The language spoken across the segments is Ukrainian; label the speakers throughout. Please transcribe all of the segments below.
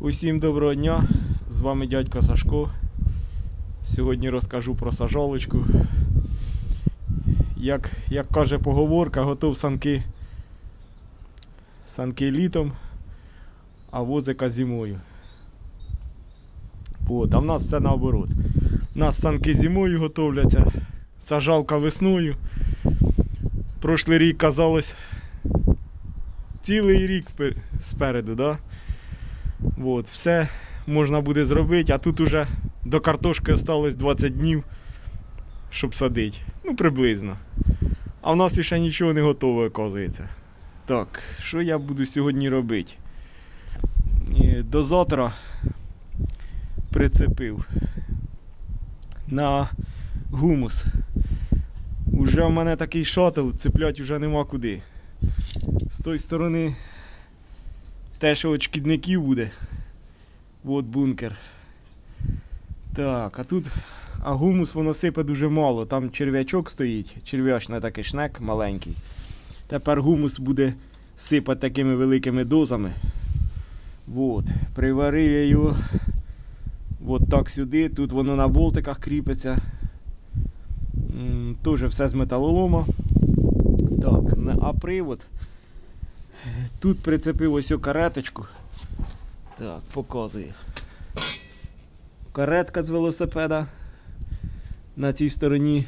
Speaker 1: Усім доброго дня! З вами дядько Сашко. Сьогодні розкажу про сажалочку. Як, як каже поговорка, готов санки, санки літом, а возика зимою. От, а в нас все наоборот. У нас санки зимою готовляться, сажалка весною. Прошлий рік казалось цілий рік спереду, да? От, все можна буде зробити, а тут уже до картошки осталось 20 днів, щоб садити. Ну, приблизно. А в нас ще нічого не готове, оказується. Так, що я буду сьогодні робити? Е, До завтра прицепив на гумус. Уже в мене такий шатл, цеплять вже нема куди. З тої сторони те, що від шкідників буде. От бункер. Так, а тут а гумус воно сипе дуже мало. Там черв'ячок стоїть, черв'ячний такий шнек маленький. Тепер гумус буде сипати такими великими дозами. От. Приварив я його от так сюди. Тут воно на болтиках кріпиться. Теж все з металолома. Так, а привод. Тут прицепив ось цю кареточку. Так, показую. Каретка з велосипеда. На цій стороні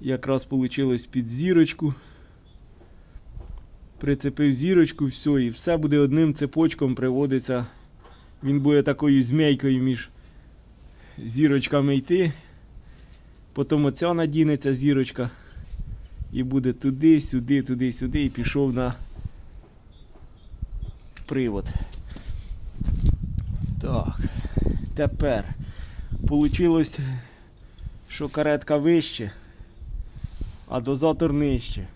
Speaker 1: якраз вийшло під зірочку. Прицепив зірочку, все, і все буде одним цепочком приводиться. Він буде такою змійкою між зірочками йти. Потім оця надінеться зірочка. І буде туди, сюди, туди, сюди і пішов на привод. Так, тепер получилось, що каретка вище, а дозатор нижче.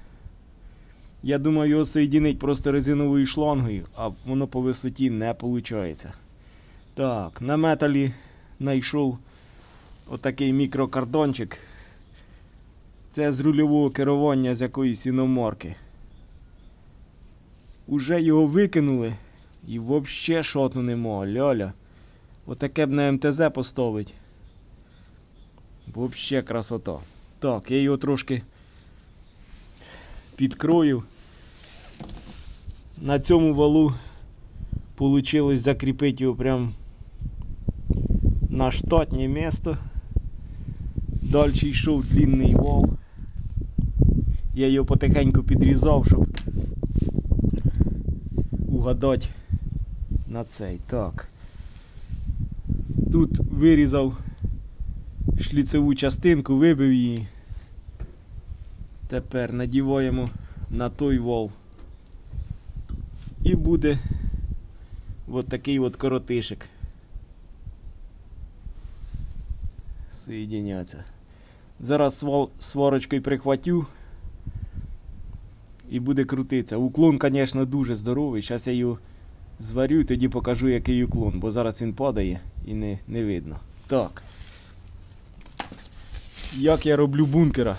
Speaker 1: Я думаю, його соєдинить просто резиновою шлангою, а воно по висоті не виходить. Так, на металі знайшов отакий мікрокардончик. Це з рульового керування з якоїсь іномарки. Уже його викинули і взагалі шоту нема, ляля. Отаке б на МТЗ поставить. Взагалі красота. Так, я його трошки підкрою. На цьому валу вийшло закріпити його прям на штатне місто. Далі йшов длинний вал. Я його потихеньку підрізав, щоб угадати на цей. Так. Тут вирізав шліцеву частинку, вибив її. Тепер надіваємо на той вал. І буде от такий от коротишик. Соєдиняться. Зараз сварочкою прихватю і буде крутитися. Уклон, звісно, дуже здоровий. Зараз я його зварю і тоді покажу, який уклон, бо зараз він падає і не, не видно. Так. Як я роблю бункера?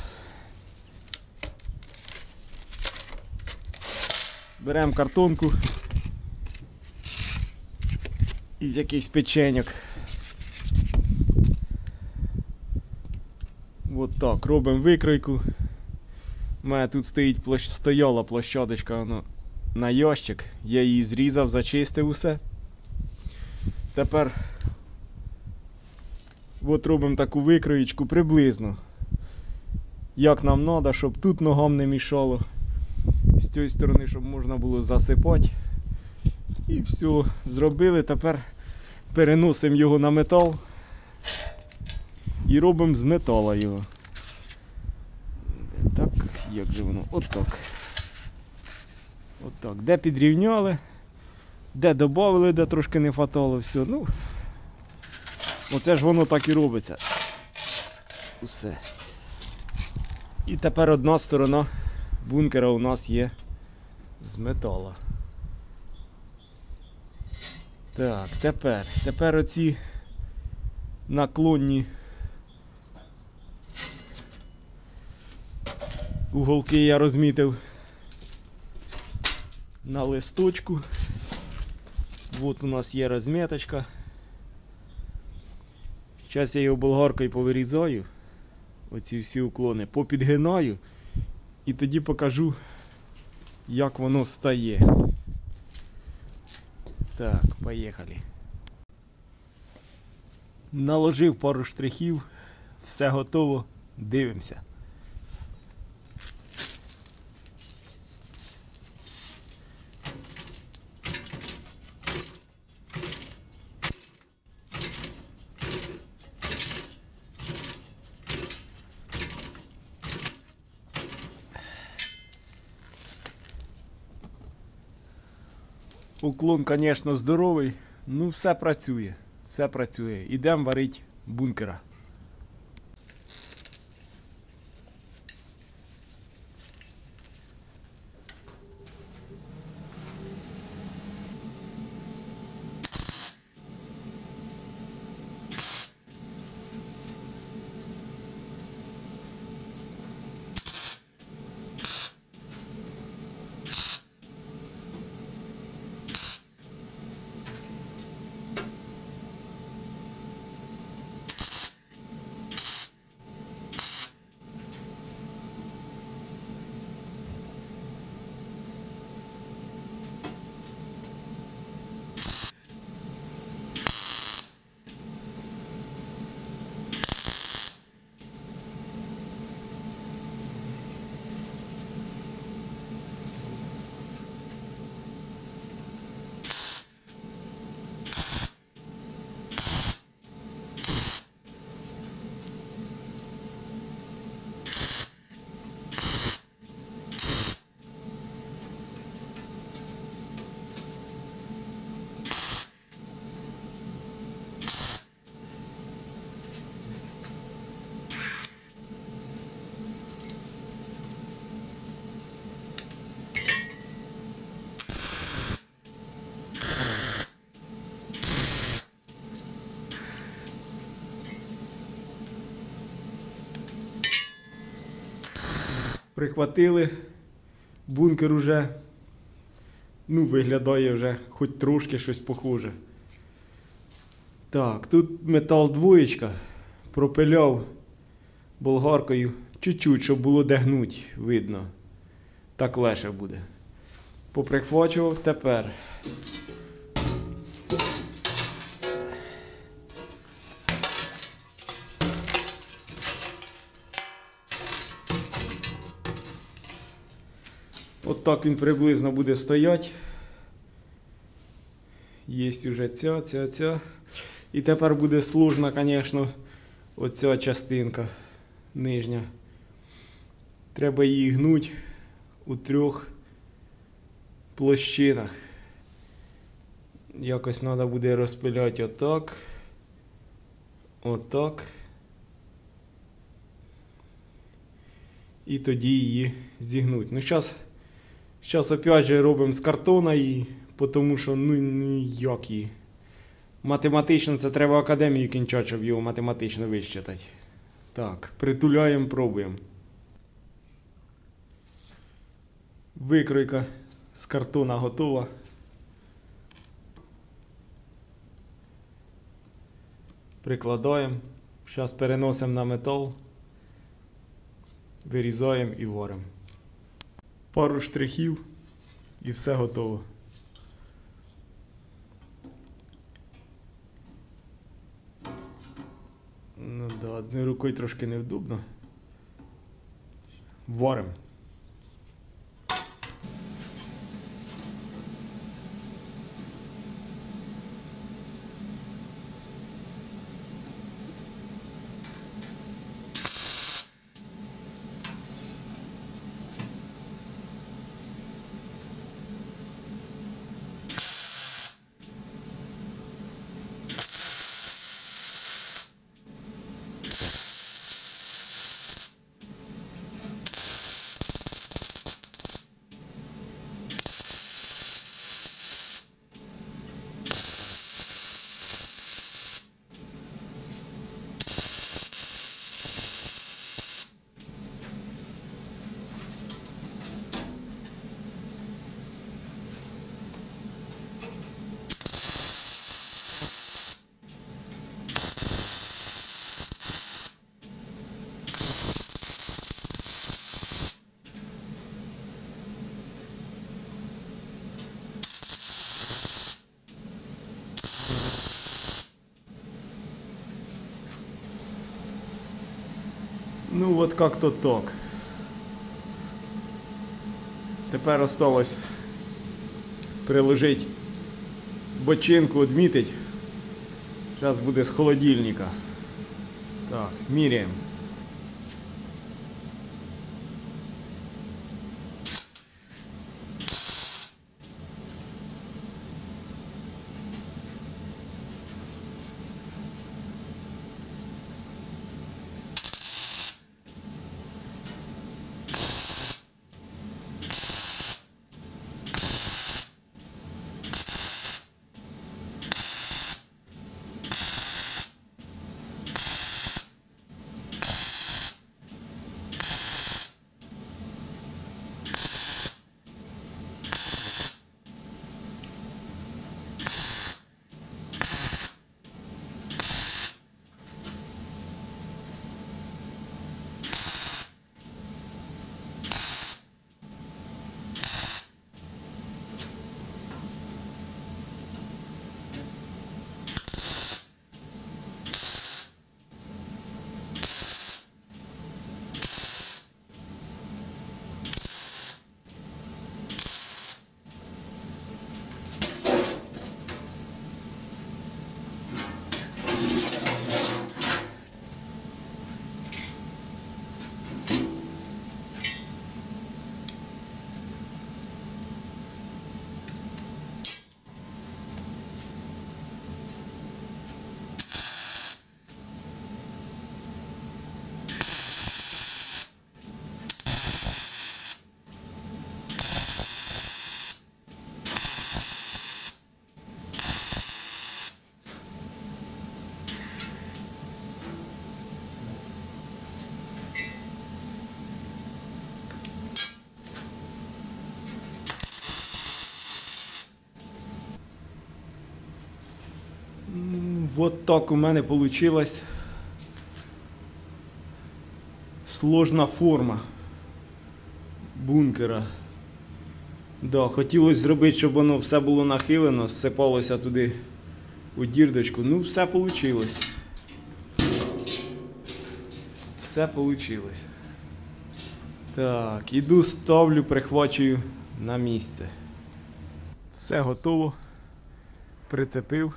Speaker 1: Беремо картонку із якихось печеньок. От так, робимо викройку. У мене тут стоїть площ... стояла площадочка воно, на ящик. Я її зрізав, зачистив усе. Тепер от робимо таку викроєчку приблизно. Як нам треба, щоб тут ногам не мішало. З цієї сторони, щоб можна було засипати. І все, зробили. Тепер переносимо його на метал і робимо з метала його. Так, як же воно? Отак. Отак. Де підрівняли, де додали, де трошки не хватало, все. Ну, оце ж воно так і робиться. Усе. І тепер одна сторона бункера у нас є з метала. Так, тепер. Тепер оці наклонні уголки я розмітив на листочку. Вот у нас є розміточка. Зараз я його болгаркою повирізаю. Оці всі уклони, попідгинаю і тоді покажу, як воно стає. Так, поїхали. Наложив пару штрихів, все готово, дивимося. Уклон, звісно, здоровий, ну все працює. Все працює. Ідемо варити бункера. Прихватили. Бункер уже ну, виглядає вже хоч трошки щось похоже. Так, тут метал двоєчка. Пропиляв болгаркою чуть-чуть, щоб було де гнуть, видно. Так легше буде. Поприхвачував тепер. От так він приблизно буде стояти. Є вже ця, ця, ця. І тепер буде сложна, звісно, оця частинка нижня. Треба її гнути у трьох площинах. Якось треба буде розпиляти отак. Отак. І тоді її зігнуть. Ну, зараз. Зараз опять же робимо з картона її, тому що ну ніяк її. Математично це треба академію кінчати, щоб його математично вищитати. Так, притуляємо, пробуємо. Викройка з картона готова. Прикладаємо. Зараз переносимо на метал. Вирізаємо і варимо. Пару штрихів і все готово. Ну да, одною рукою трошки невдобно. Варимо. Как-то так. Тепер осталось приложити бочинку, відмітить. Зараз буде з холодильника. Так, міряємо. Вот так у мене получилась сложна форма бункера. Да, хотілося зробити, щоб воно все було нахилено, зсипалося туди у дірдочку. Ну, все вийшло. Все вийшло. Так, іду, ставлю, прихвачую на місце. Все готово. Прицепив.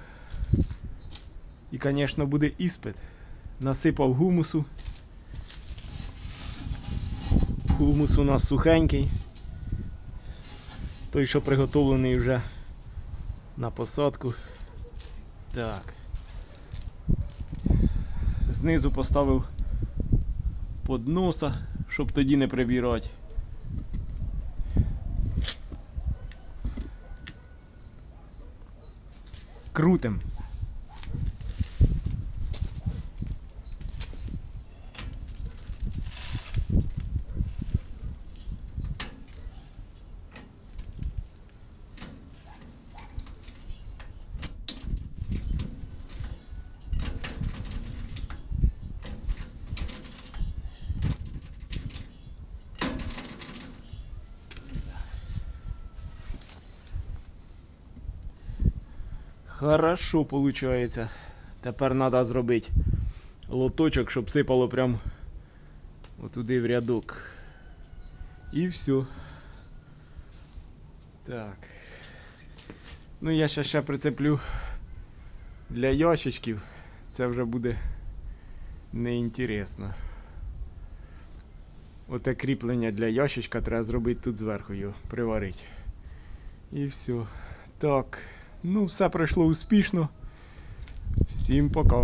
Speaker 1: І, звісно, буде іспит. Насипав гумусу. Гумус у нас сухенький. Той, що приготовлений вже на посадку. Так. Знизу поставив подноса, щоб тоді не прибирати. Крутим. Хорошо получается. Тепер треба зробити лоточок, щоб сипало прям отуди в рядок. І все. Так. Ну я ще прицеплю для ящичків. Це вже буде неінтересно. Оте кріплення для ящичка треба зробити тут зверху його, приварити. І все. Так. Ну, все пройшло успішно. Всім пока.